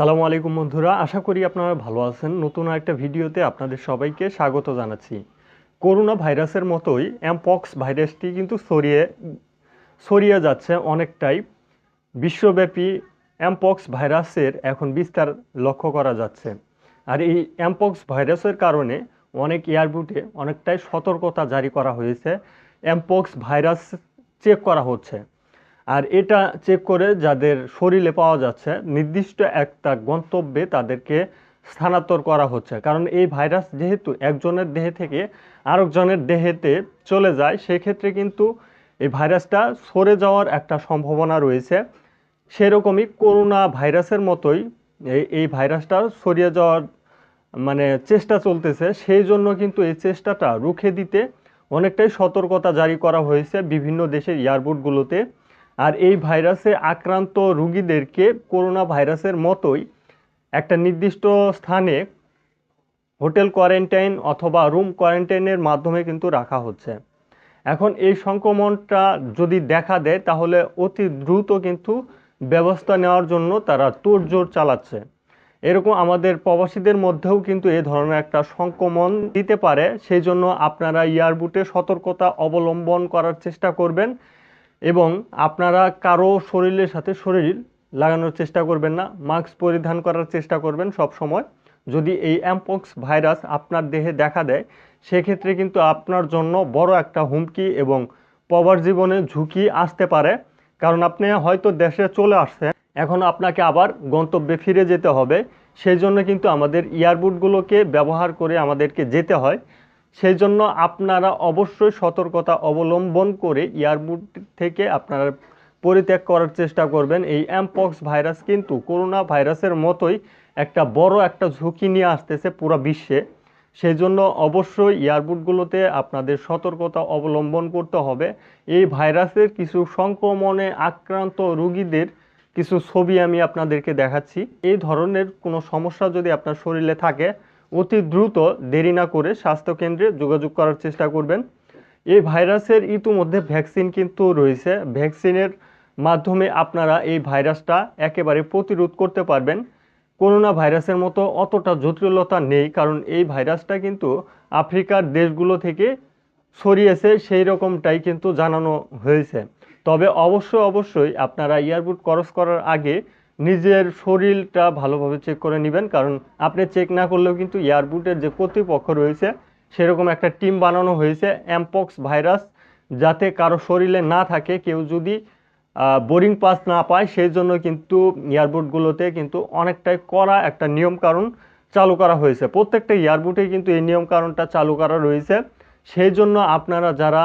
সালামু আলাইকুম বন্ধুরা, আশা করি আপনারা ভালো আছেন। নতুন একটা ভিডিওতে আপনাদের সবাইকে স্বাগত জানাচ্ছি। করোনা ভাইরাসের মতোই অ্যামপক্স ভাইরাসটি কিন্তু ছড়িয়ে ছড়িয়ে যাচ্ছে অনেকটাই। বিশ্বব্যাপী অ্যামপক্স ভাইরাসের এখন বিস্তার লক্ষ্য করা যাচ্ছে। আর এই অ্যামপক্স ভাইরাসের কারণে অনেক এয়ারবুটে অনেকটাই সতর্কতা জারি করা হয়েছে। অ্যামপক্স ভাইরাস চেক করা হচ্ছে। আর এটা চেক করে যাদের শরীরে পাওয়া যাচ্ছে, নির্দিষ্ট একটা গন্তব্যে তাদেরকে স্থানান্তর করা হচ্ছে। কারণ এই ভাইরাস যেহেতু একজনের দেহে থেকে আরেকজনের দেহেতে চলে যায়, সেক্ষেত্রে কিন্তু এই ভাইরাসটা সরে যাওয়ার একটা সম্ভাবনা রয়েছে। সেরকমই করোনা ভাইরাসের মতোই এই এই ভাইরাসটা সরিয়ে যাওয়ার মানে চেষ্টা চলতেছে। সেই জন্য কিন্তু এই চেষ্টাটা রুখে দিতে অনেকটাই সতর্কতা জারি করা হয়েছে বিভিন্ন দেশের এয়ারপোর্টগুলোতে। আর এই ভাইরাসে আক্রান্ত রুগীদেরকে করোনা ভাইরাসের মতোই একটা নির্দিষ্ট স্থানে হোটেল কোয়ারেন্টাইন অথবা রুম কোয়ারেন্টাইনের মাধ্যমে কিন্তু রাখা হচ্ছে। এখন এই সংক্রমণটা যদি দেখা দেয়, তাহলে অতি দ্রুত কিন্তু ব্যবস্থা নেওয়ার জন্য তারা তোড়জোড় চালাচ্ছে। এরকম আমাদের প্রবাসীদের মধ্যেও কিন্তু এ ধরনের একটা সংক্রমণ দিতে পারে। সেই জন্য আপনারা এয়ারবুটে সতর্কতা অবলম্বন করার চেষ্টা করবেন। এবং আপনারা কারও শরীরের সাথে শরীর লাগানোর চেষ্টা করবেন না, মাস্ক পরিধান করার চেষ্টা করবেন সব সময়। যদি এই অ্যামপক্স ভাইরাস আপনার দেহে দেখা দেয়, সেক্ষেত্রে কিন্তু আপনার জন্য বড় একটা হুমকি এবং পবার জীবনে ঝুঁকি আসতে পারে। কারণ আপনি হয়তো দেশে চলে আসছেন, এখন আপনাকে আবার গন্তব্যে ফিরে যেতে হবে। সেই জন্য কিন্তু আমাদের এয়ারবুটগুলোকে ব্যবহার করে আমাদেরকে যেতে হয়। সেই জন্য আপনারা অবশ্যই সতর্কতা অবলম্বন করে এয়ারবুট থেকে আপনারা পরিত্যাগ করার চেষ্টা করবেন। এই অ্যামপক্স ভাইরাস কিন্তু করোনা ভাইরাসের মতোই একটা বড় একটা ঝুঁকি নিয়ে আসতেছে পুরো বিশ্বে। সেই জন্য অবশ্যই এয়ারবুটগুলোতে আপনাদের সতর্কতা অবলম্বন করতে হবে। এই ভাইরাসের কিছু সংক্রমণে আক্রান্ত রোগীদের কিছু ছবি আমি আপনাদেরকে দেখাচ্ছি। এই ধরনের কোনো সমস্যা যদি আপনার শরীরে থাকে অতি দ্রুত দেরি না করে স্বাস্থ্যকেন্দ্রে যোগাযোগ করার চেষ্টা করবেন। এই ভাইরাসের ইতিমধ্যে ভ্যাকসিন কিন্তু রয়েছে। ভ্যাকসিনের মাধ্যমে আপনারা এই ভাইরাসটা একেবারে প্রতিরোধ করতে পারবেন। করোনা ভাইরাসের মতো অতটা জটিলতা নেই, কারণ এই ভাইরাসটা কিন্তু আফ্রিকার দেশগুলো থেকে ছড়িয়েছে সেই রকমটাই কিন্তু জানানো হয়েছে। তবে অবশ্যই অবশ্যই আপনারা এয়ারবুট ক্রস করার আগে নিজের শরীরটা ভালোভাবে চেক করে নেবেন, কারণ আপনি চেক না করলেও কিন্তু এয়ারবুটের যে কর্তৃপক্ষ রয়েছে, সেরকম একটা টিম বানানো হয়েছে অ্যামপক্স ভাইরাস যাতে কারও শরীরে না থাকে, কেউ যদি বোরিং পাস না পায় সেই জন্য কিন্তু এয়ারবুটগুলোতে কিন্তু অনেকটাই কড়া একটা নিয়ম কারণ চালু করা হয়েছে। প্রত্যেকটা এয়ারবুটে কিন্তু এই নিয়ম কারণটা চালু করা রয়েছে। সেই জন্য আপনারা যারা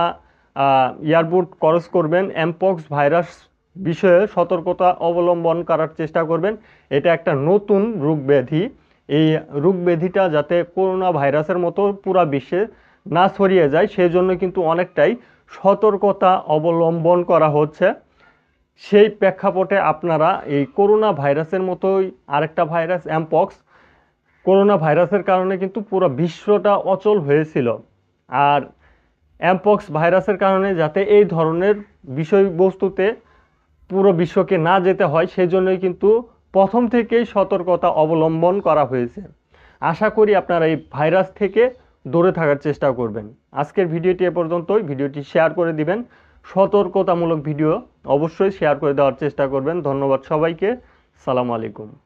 এয়ারবুট ক্রস করবেন অ্যামপক্স ভাইরাস বিষয়ে সতর্কতা অবলম্বন করার চেষ্টা করবেন। এটা একটা নতুন রোগ ব্যাধি। এই রোগ ব্যাধিটা যাতে করোনা ভাইরাসের মতো পুরা বিশ্বে না ছড়িয়ে যায় সেই জন্য কিন্তু অনেকটাই সতর্কতা অবলম্বন করা হচ্ছে। সেই প্রেক্ষাপটে আপনারা এই করোনা ভাইরাসের মতোই আরেকটা ভাইরাস অ্যামপক্স করোনা ভাইরাসের কারণে কিন্তু পুরো বিশ্বটা অচল হয়েছিল। আর অ্যামপক্স ভাইরাসের কারণে যাতে এই ধরনের বিষয়বস্তুতে পুরো বিশ্বকে না যেতে হয় সেই জন্যই কিন্তু প্রথম থেকেই সতর্কতা অবলম্বন করা হয়েছে। আশা করি আপনারা এই ভাইরাস থেকে দূরে থাকার চেষ্টা করবেন। আজকের ভিডিওটি এ পর্যন্তই। ভিডিওটি শেয়ার করে দিবেন। সতর্কতামূলক ভিডিও অবশ্যই শেয়ার করে দেওয়ার চেষ্টা করবেন। ধন্যবাদ সবাইকে। সালাম আলাইকুম।